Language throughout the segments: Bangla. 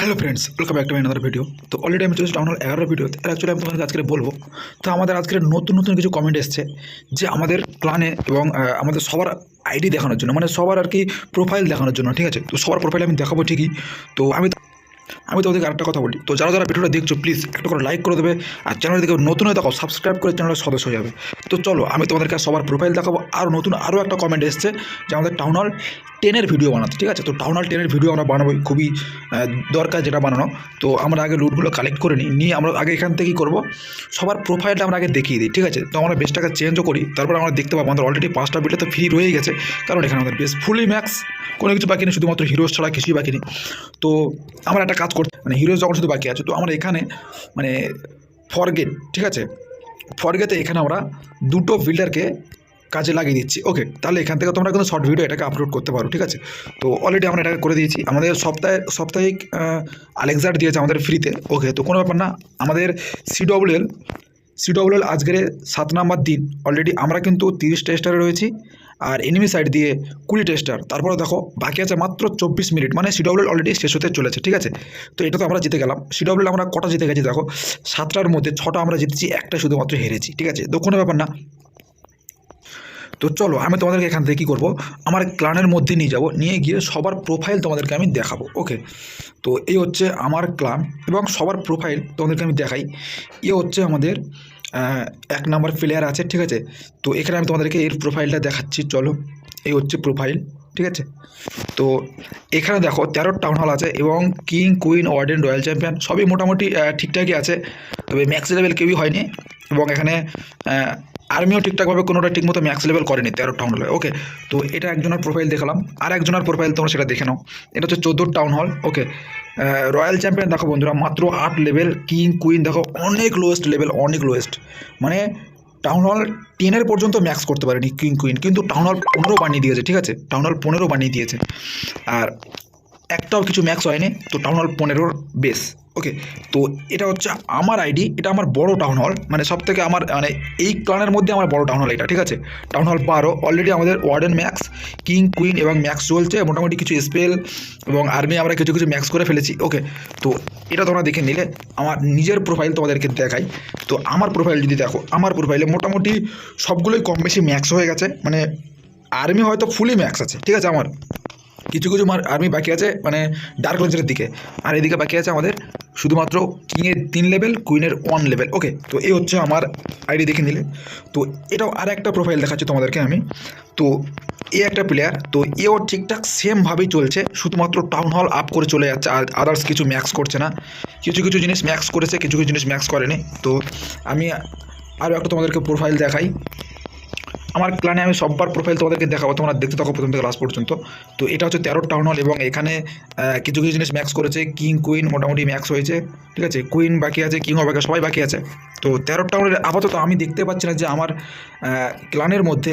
Hello friends welcome back to my another video তো অলরেডি আমি চলেছি টাউন হল এগারো ভিডিও অ্যাকচুয়ালি আমি তোমাদেরকে আজকে বলব, তো আমাদের আজকে নতুন নতুন কিছু কমেন্ট এসছে যে আমাদের প্ল্যানে এবং আমাদের সবার আইডি দেখানোর জন্য মানে সবার আর কি প্রোফাইল দেখানোর জন্য, ঠিক আছে? তো সবার প্রোফাইল আমি দেখাবো ঠিকই। তো আমি আমি তোমাদেরকে আরেকটা কথা বলি। তো যারা যারা ভিডিওটা দেখছ প্লিজ একটা করে লাইক করে দেবে আর চ্যানেল দিকে নতুন হয়ে থাকো সাবস্ক্রাইব করে চ্যানেলের সদস্য হয়ে যাবে। তো চলো, আমি তোমাদেরকে সবার প্রোফাইল দেখাবো। আর নতুন আরও একটা কমেন্ট এসছে যে আমাদের টাউন হল টেনের ভিডিও বানাতে ঠিক আছে? তো টাউন হল টেনের ভিডিও আমরা বানাবো, খুবই দরকার যেটা বানানো। তো আমরা আগে লুটগুলো কালেক্ট করে নিই, নিয়ে আমরা আগে এখান থেকেই করব। সবার প্রোফাইলটা আমরা আগে দেখিয়ে দিই, ঠিক আছে? তো আমরা বেশটাকে চেঞ্জও করি, তারপর আমরা দেখতে পাবো, আমাদের অলরেডি পাঁচটা বিলে তো ফ্রি রয়েই গেছে। কারণ এখানে আমাদের বেশ ফুলি ম্যাক্স কোনো কিছু বাকি নেই, শুধুমাত্র হিরোজ ছাড়া কিছুই বাকি নেই। তো আমরা একটা কাজ করতে মানে হিরোজ যখন শুধু বাকি আছে, তো আমরা এখানে মানে ফরগেট ঠিক আছে? ফরগেতে এখানে আমরা দুটো বিল্ডারকে কাজে লাগিয়ে দিচ্ছি। ওকে তাহলে এখান থেকে তোমরা কিন্তু শর্ট ভিডিও এটাকে আপলোড করতে পারো, ঠিক আছে? তো অলরেডি আমরা এটাকে করে দিয়েছি। আমাদের সপ্তাহে, সাপ্তাহিক আলেক্সার দিয়েছে আমাদের ফ্রিতে ওকে তো কোনো ব্যাপার না, আমাদের সিডব্লিউএল সিডব্লিউএল আজকের সাত নাম্বার দিন। অলরেডি আমরা কিন্তু তিরিশ টেস্টারে রয়েছি। আর এনিমি সাইড দিয়ে কুড়ি টেস্টার তারপরে দেখো, বাকি আছে মাত্র চব্বিশ মিনিট। মানে সিডব্লিউএল অলরেডি শেষ হতে চলেছে, ঠিক আছে? তো এটা তো আমরা জিতে গেলাম। সিডব্লিউএল আমরা কটা জিতে গেছি দেখো? সাতটার মধ্যে ছটা আমরা জিতেছি, একটা শুধুমাত্র হেরেছি, ঠিক আছে? তো কোনো ব্যাপার না। তো চলো, আমি তোমাদেরকে এখান থেকে কী করব? আমার ক্লানের মধ্যে নিয়ে যাব, নিয়ে গিয়ে সবার প্রোফাইল তোমাদেরকে আমি দেখাবো ওকে তো এই হচ্ছে আমার ক্লান এবং সবার প্রোফাইল তোমাদেরকে আমি দেখাই। এ হচ্ছে আমাদের এক নাম্বার প্লেয়ার আছে, ঠিক আছে? তো এখানে আমি তোমাদেরকে এর প্রোফাইলটা দেখাচ্ছি, চলো। এই হচ্ছে প্রোফাইল ঠিক আছে? তো এখানে দেখো, তেরো টাউন হল আছে এবং king queen warden royal champion সবই মোটামুটি ঠিকঠাকই আছে। তবে ম্যাক্স লেভেল কেউই হয়নি এবং এখানে আর্মিও ঠিকঠাকভাবে কোনোটা ঠিকমতো ম্যাক্স লেভেল করেনি, তেরো টাউন হলে ওকে তো এটা একজনের প্রোফাইল দেখালাম। আর একজনের প্রোফাইল তোমরা সেটা দেখে নাও। এটা হচ্ছে চোদ্দোর টাউন হল ওকে রয়্যাল চ্যাম্পিয়ন দেখো বন্ধুরা, মাত্র আট লেভেল কিং কুইন দেখো, অনেক লোয়েস্ট লেভেল অনেক লোয়েস্ট মানে টাউন হল টেনের পর্যন্ত ম্যাক্স করতে পারেনি কিং কুইন কিন্তু টাউন হল পনেরো বানিয়ে দিয়েছে, ঠিক আছে? টাউন হল পনেরো বানিয়ে দিয়েছে। আর একটাও কিছু ম্যাক্স হয়নি, তো টাউন হল পনেরোর বেস ওকে তো এটা হচ্ছে আমার আইডি এটা আমার বড় টাউন হল মানে সব থেকে আমার মানে এই ক্লানের মধ্যে আমার বড় টাউন হল এটা, ঠিক আছে? টাউন হল বারো অলরেডি আমাদের ওয়ার্ডেন ম্যাক্স কিং কুইন এবং ম্যাক্স চলছে, মোটামুটি কিছু স্পেল এবং আর্মি আমরা কিছু কিছু ম্যাক্স করে ফেলেছি। ওকে তো এটা তোমরা দেখে নিলে, আমার নিজের প্রোফাইল তোমাদেরকে দেখাই। তো আমার প্রোফাইল যদি দেখো, আমার প্রোফাইলে মোটামুটি সবগুলোই কম বেশি ম্যাক্স হয়ে গেছে মানে আর্মি হয়তো ফুলি ম্যাক্স আছে, ঠিক আছে আমার? কিছু কিছু আর্মি বাকি আছে মানে ডার্ক রেঞ্জের দিকে। আর এদিকে বাকি আছে আমাদের শুধুমাত্র কিংয়ের তিন লেভেল, কুইনের ওয়ান লেভেল ওকে তো এই হচ্ছে আমার আইডি দেখে নিলে। তো এটাও আর একটা প্রোফাইল দেখাচ্ছি তোমাদেরকে আমি। তো এ একটা প্লেয়ার তো এও ঠিকঠাক সেমভাবেই চলছে, শুধুমাত্র টাউন হল আপ করে চলে যাচ্ছে, আর আদার্স কিছু ম্যাক্স করছে না। কিছু কিছু জিনিস ম্যাক্স করেছে, কিছু কিছু জিনিস ম্যাক্স করেনি। তো আমি আরও একটা তোমাদেরকে প্রোফাইল দেখাই। আমার ক্লানে আমি সববার প্রোফাইল তোমাদেরকে দেখাবো, তোমরা দেখতে থাকো প্রথম থেকে লাস্ট পর্যন্ত। তো এটা হচ্ছে তেরো টাউন হল এবং এখানে কিছু কিছু জিনিস ম্যাক্স করেছে কিং কুইন মোটামুটি ম্যাক্স হয়েছে, ঠিক আছে? কুইন বাকি আছে কিংও বাকি সবাই বাকি আছে। তো তেরো টাউনের আপাতত আমি দেখতে পাচ্ছি না যে আমার ক্লানের মধ্যে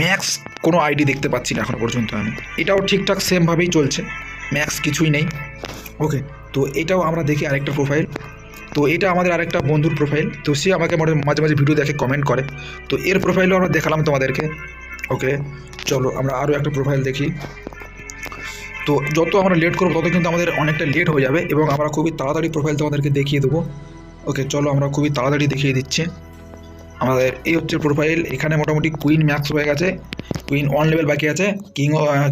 ম্যাক্স কোনো আইডি দেখতে পাচ্ছি না এখনও পর্যন্ত আমি। এটাও ঠিকঠাক সেমভাবেই চলছে ম্যাক্স কিছুই নেই। ওকে তো এটাও আমরা দেখি আরেকটা প্রোফাইল তো এটা আমাদের আরেকটা বন্ধুর প্রোফাইল তো সে আমাকে মাঝে মাঝে ভিডিও দেখে কমেন্ট করে। তো এর প্রোফাইলও আমরা দেখালাম তোমাদেরকে ওকে চলো আমরা আরও একটা প্রোফাইল দেখি। তো যত আমরা লেট করব, তত কিন্তু আমাদের অনেকটা লেট হয়ে যাবে এবং আমরা খুবই তাড়াতাড়ি প্রোফাইল তোমাদেরকে দেখিয়ে দেবো। ওকে চলো আমরা খুবই তাড়াতাড়ি দেখিয়ে দিচ্ছি। আমাদের এই হচ্ছে প্রোফাইল এখানে মোটামুটি কুইন ম্যাক্স হয়ে গেছে। কুইন ওয়ান লেভেল বাকি আছে কিং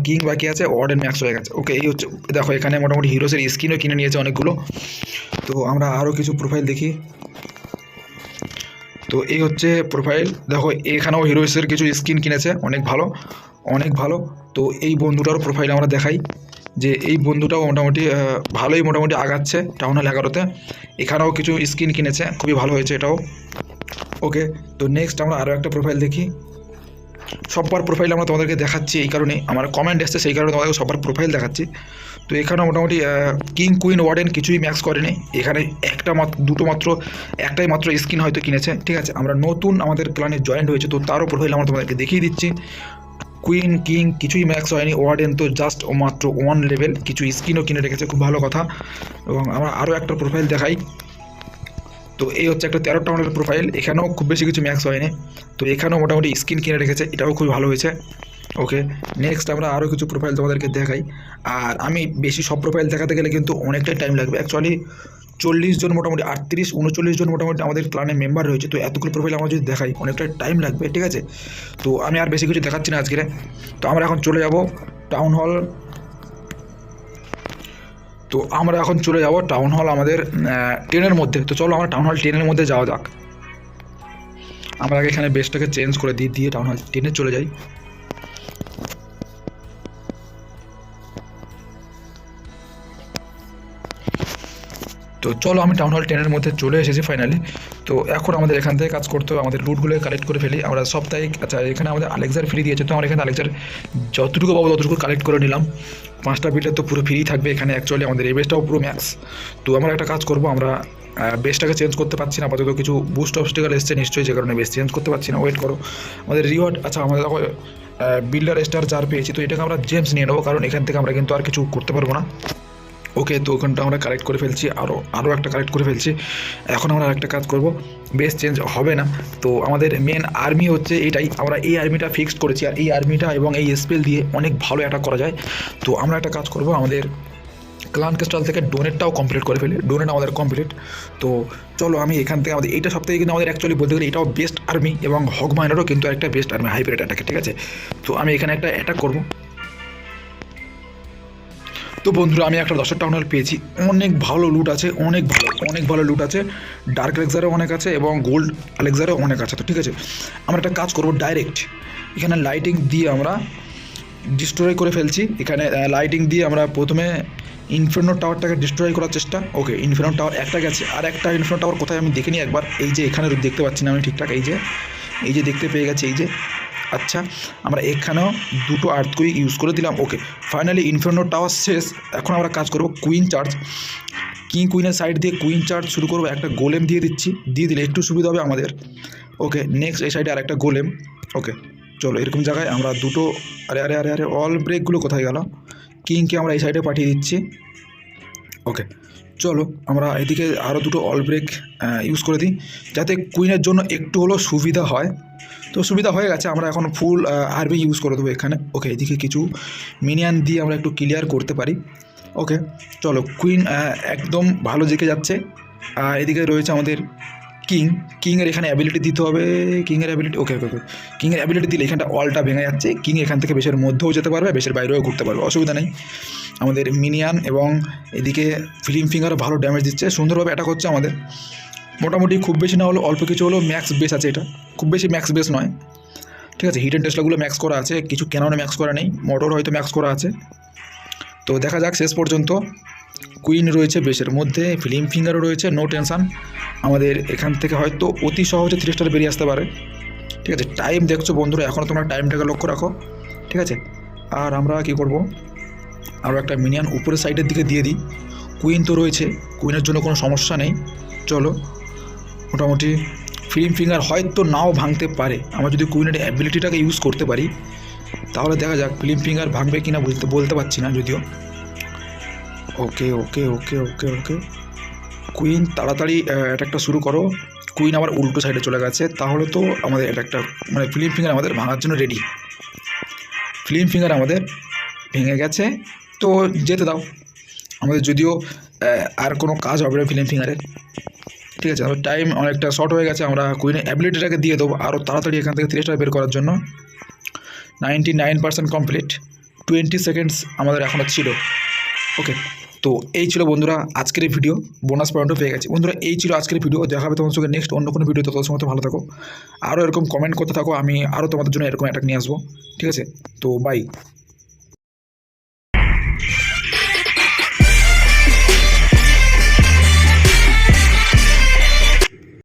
কিং বাকি আছে ওয়ার্ডেন ম্যাক্স হয়ে গেছে। ওকে এই হচ্ছে, দেখো, এখানে মোটামুটি হিরোসের স্কিনও কিনে নিয়েছে অনেকগুলো। তো আমরা আরও কিছু প্রোফাইল দেখি। তো এই হচ্ছে প্রোফাইল দেখো, এখানেও হিরোইসের কিছু স্কিন কিনেছে, অনেক ভালো অনেক ভালো। তো এই বন্ধুটারও প্রোফাইল আমরা দেখাই, যে এই বন্ধুটাও মোটামুটি ভালোই মোটামুটি আগাচ্ছে টাউন হল এগারোতে। এখানেও কিছু স্কিন কিনেছে, খুবই ভালো হয়েছে এটাও। ওকে, তো নেক্সট আমরা আরও একটা প্রোফাইল দেখি। সবার প্রোফাইল আমরা তোমাদেরকে দেখাচ্ছি এই কারণে, আমার কমেন্ট এসছে সেই কারণে তোমাদেরকে সবার প্রোফাইল দেখাচ্ছি। তো এখানে মোটামুটি কিং কুইন ওয়ার্ডেন কিছুই ম্যাক্স করেনি। এখানে একটা মাত্র দুটো মাত্র, একটাই মাত্র স্কিন হয়তো কিনেছে। ঠিক আছে, আমরা নতুন আমাদের ক্লানে জয়েন্ট হয়েছে, তো তারও প্রোফাইল আমরা তোমাদেরকে দেখিয়ে দিচ্ছি। কুইন কিং কিছুই ম্যাক্স হয়নি ওয়ার্ডেন তো জাস্ট মাত্র ওয়ান লেভেল কিছু স্কিনও কিনে রেখেছে, খুব ভালো কথা। এবং আমরা আরও একটা প্রোফাইল দেখাই। তো এই হচ্ছে একটা তেরো টাউনের প্রোফাইল এখানেও খুব বেশি কিছু ম্যাক্স হয়নি। তো এখানেও মোটামুটি স্কিন কিনে রেখেছে, এটাও খুবই ভালো হয়েছে। ওকে নেক্সট আমরা আরও কিছু প্রোফাইল তোমাদেরকে দেখাই। আর আমি বেশি সব প্রোফাইল দেখাতে গেলে কিন্তু অনেকটাই টাইম লাগবে। অ্যাকচুয়ালি চল্লিশ জন মোটামুটি, আটত্রিশ, উনচল্লিশ জন মোটামুটি আমাদের ক্লানে মেম্বার রয়েছে। তো এতগুলো প্রোফাইল আমরা যদি দেখাই অনেকটা টাইম লাগবে, ঠিক আছে? তো আমি আর বেশি কিছু দেখাচ্ছি না আজকে। তো আমরা এখন চলে যাব টাউন হল তো আমরা এখন চলে যাব টাউন হল আমাদের ট্রেনের মধ্যে। তো চলো আমরা টাউন হল ট্রেনের মধ্যে যাওয়া যাক। আমরা আগে এখানে বেসটাকে চেঞ্জ করে দিয়ে দিয়ে টাউন হল ট্রেনে চলে যাই। তো চলো আমি টাউন হল টেনের মধ্যে চলে এসেছি ফাইনালি তো এখন আমাদের এখান থেকে কাজ করতে হবে, আমাদের লুটগুলো কালেক্ট করে ফেলি। আমরা সাপ্তাহিক আচ্ছা এখানে আমাদের আলেক্সার ফ্রি দিয়েছে। তো আমরা এখানে আলেক্সার যতটুকু পাবো ততটুকু কালেক্ট করে নিলাম। পাঁচটা বিলটা তো পুরো ফ্রি থাকবে এখানে অ্যাকচুয়ালি আমাদের এই বেসটাও পুরো ম্যাক্স তো আমরা একটা কাজ করব, আমরা বেসটাকে চেঞ্জ করতে পারছি না। আপাতত কিছু বুস্ট অবস্টিকাল এসছে নিশ্চয়ই, যে কারণে বেস চেঞ্জ করতে পারছি না। ওয়েট করো। আমাদের রিওয়ার্ড আচ্ছা আমাদের দেখো বিল্ডার স্টার চার পেয়েছি, তো এটাকে আমরা জেমস নিয়ে নেব। কারণ এখান থেকে আমরা কিন্তু আর কিছু করতে পারব না। ওকে তো ওখানটা আমরা কালেক্ট করে ফেলছি আরও আরও একটা কালেক্ট করে ফেলছি। এখন আমরা একটা কাজ করব বেস চেঞ্জ হবে না। তো আমাদের মেন আর্মি হচ্ছে এটাই। আমরা এই আর্মিটা ফিক্সড করেছি, আর এই আর্মিটা এবং এই স্পেল দিয়ে অনেক ভালো অ্যাটাক করা যায়। তো আমরা একটা কাজ করব, আমাদের ক্লান ক্রিস্টাল থেকে ডোনেটটাও কমপ্লিট করে ফেলি। ডোনেট আমাদের কমপ্লিট তো চলো আমি এখান থেকে আমাদের, এইটা সব থেকে কিন্তু আমাদের অ্যাকচুয়ালি বলতে গেলে এটাও বেস্ট আর্মি এবং হক মাইনারও কিন্তু একটা বেস্ট আর্মি হাইব্রিড অ্যাটাকে ঠিক আছে? তো আমি এখানে একটা অ্যাটাক করব। তো বন্ধুরা, আমি একটা দশের টাউন হল পেয়েছি। অনেক ভালো লুট আছে, অনেক ভালো অনেক ভালো লুট আছে। ডার্ক লেক্সারও অনেক আছে এবং গোল্ড আলেক্সারও অনেক আছে। তো ঠিক আছে, আমরা একটা কাজ করব ডাইরেক্ট এখানে লাইটিং দিয়ে আমরা ডিস্ট্রয় করে ফেলছি। এখানে লাইটিং দিয়ে আমরা প্রথমে ইনফিনো টাওয়ারটাকে ডিস্ট্রয় করার চেষ্টা। ওকে ইনফিনো টাওয়ার একটা গেছে। আর একটা ইনফিনো টাওয়ার কোথায় আমি দেখে নিই একবার। এই যে এখানে দেখতে পাচ্ছি না আমি ঠিকঠাক। এই যে এই যে দেখতে পেয়ে গেছি, এই যে। আচ্ছা আমরা এখানেও দুটো আর্থকুইক ইউজ করে দিলাম ওকে ফাইনালি ইনফিনো টাওয়ার শেষ, এখন আমরা কাজ করব কুইন চার্জ কিং কুইনের সাইড দিয়ে কুইন চার্জ শুরু করব, একটা গোলেম দিয়ে দিচ্ছি, দিয়ে দিলে একটু সুবিধা হবে আমাদের। ওকে নেক্সট এই সাইডে আরেকটা গোলেম ওকে চলো, এরকম জায়গায় আমরা দুটো, আরে আরে আরে আরে অল ব্রেকগুলো কোথায় গেল? কিংকে আমরা এই সাইডে পাঠিয়ে দিচ্ছি ওকে চলো, আমরা এদিকে আরও দুটো অল ব্রেক ইউজ করে দিই, যাতে কুইনের জন্য একটু হলেও সুবিধা হয়। তো সুবিধা হয়ে গেছে, আমরা এখন ফুল আরবি ইউজ করে দেবো এখানে। ওকে এদিকে কিছু মিনিয়ান দিয়ে আমরা একটু ক্লিয়ার করতে পারি। ওকে চলো কুইন একদম ভালো দিকে যাচ্ছে। এদিকে রয়েছে আমাদের কিং, কিংয়ের এখানে অ্যাবিলিটি দিতে হবে, কিংয়ের অ্যাবিলিটি ওকে ওকে ওকে কিংয়ের অ্যাবিলিটি দিলে এখানটা অলটা ভেঙে যাচ্ছে, কিং এখান থেকে বেশের মধ্যেও যেতে পারবে, বেশের বাইরেও ঘুরতে পারবে, অসুবিধা নেই। আমাদের মিনিয়ান এবং এদিকে ফিলিম ফিঙ্গারও ভালো ড্যামেজ দিচ্ছে, সুন্দরভাবে অ্যাটাক হচ্ছে আমাদের। মোটামুটি খুব বেশি না হলো অল্প কিছু হলেও ম্যাক্স বেস আছে এটা। খুব বেশি ম্যাক্স বেস নয়। ঠিক আছে হিট অ্যান্ড টেস্টগুলো ম্যাক্স করা আছে, কিছু কেননে ম্যাক্স করা নেই মোটর হয়তো ম্যাক্স করা আছে। তো দেখা যাক, শেষ পর্যন্ত কুইন রয়েছে, বেশের মধ্যে ফিল্ম ফিঙ্গারও রয়েছে নো টেনশান আমাদের এখান থেকে হয়তো অতি সহজে থ্রি স্টার বেরিয়ে আসতে পারে। ঠিক আছে টাইম দেখছ বন্ধুরা এখনও তোমরা টাইমটাকে লক্ষ্য রাখো। ঠিক আছে, আর আমরা কি করব? আরও একটা মিনিয়ান উপরের সাইডের দিকে দিয়ে দিই। কুইন তো রয়েছে কুইনের জন্য কোনো সমস্যা নেই। চলো, মোটামুটি ফিল্ম ফিঙ্গার হয়তো নাও ভাঙতে পারে। আমরা যদি কুইনের অ্যাবিলিটিটাকে ইউজ করতে পারি, তাহলে দেখা যাক ফিল্ম ফিঙ্গার ভাঙবে কি না বলতে বলতে পারছি না যদিও। ওকে ওকে ওকে ওকে ওকে। কুইন তাড়াতাড়ি অ্যাটাকটা শুরু করো। কুইন আবার উল্টো সাইডে চলে গেছে। তাহলে তো আমাদের অ্যাটাকটা মানে ফিল্ম ফিঙ্গার আমাদের ভাঙার জন্য রেডি ফিল্ম ফিঙ্গার আমাদের ভেঙে গেছে। তো যেতে দাও। আমাদের যদিও আর কোনো কাজ হবে না ফিল্ম ফিঙ্গারের ঠিক আছে আমার টাইম অনেকটা শর্ট হয়ে গেছে। আমরা কুইনের অ্যাবিলিটিটাকে দিয়ে দেবো আরও তাড়াতাড়ি এখান থেকে তিরিশটা বের করার জন্য। Ninety nine percent complete twenty seconds আমাদের এখনও ছিল। ওকে তো এই ছিল বন্ধুরা আজকের ভিডিও বোনাস পয়েন্টও পেয়ে গেছে। বন্ধুরা, এই ছিল আজকের ভিডিও দেখা হবে তোমার সঙ্গে নেক্সট অন্য কোনো ভিডিও তত সময় ভালো থাকো। আরও এরকম কমেন্ট করতে থাকো, আমি আরও তোমাদের জন্য এরকম অ্যাটাক নিয়ে আসব। ঠিক আছে? তো বাই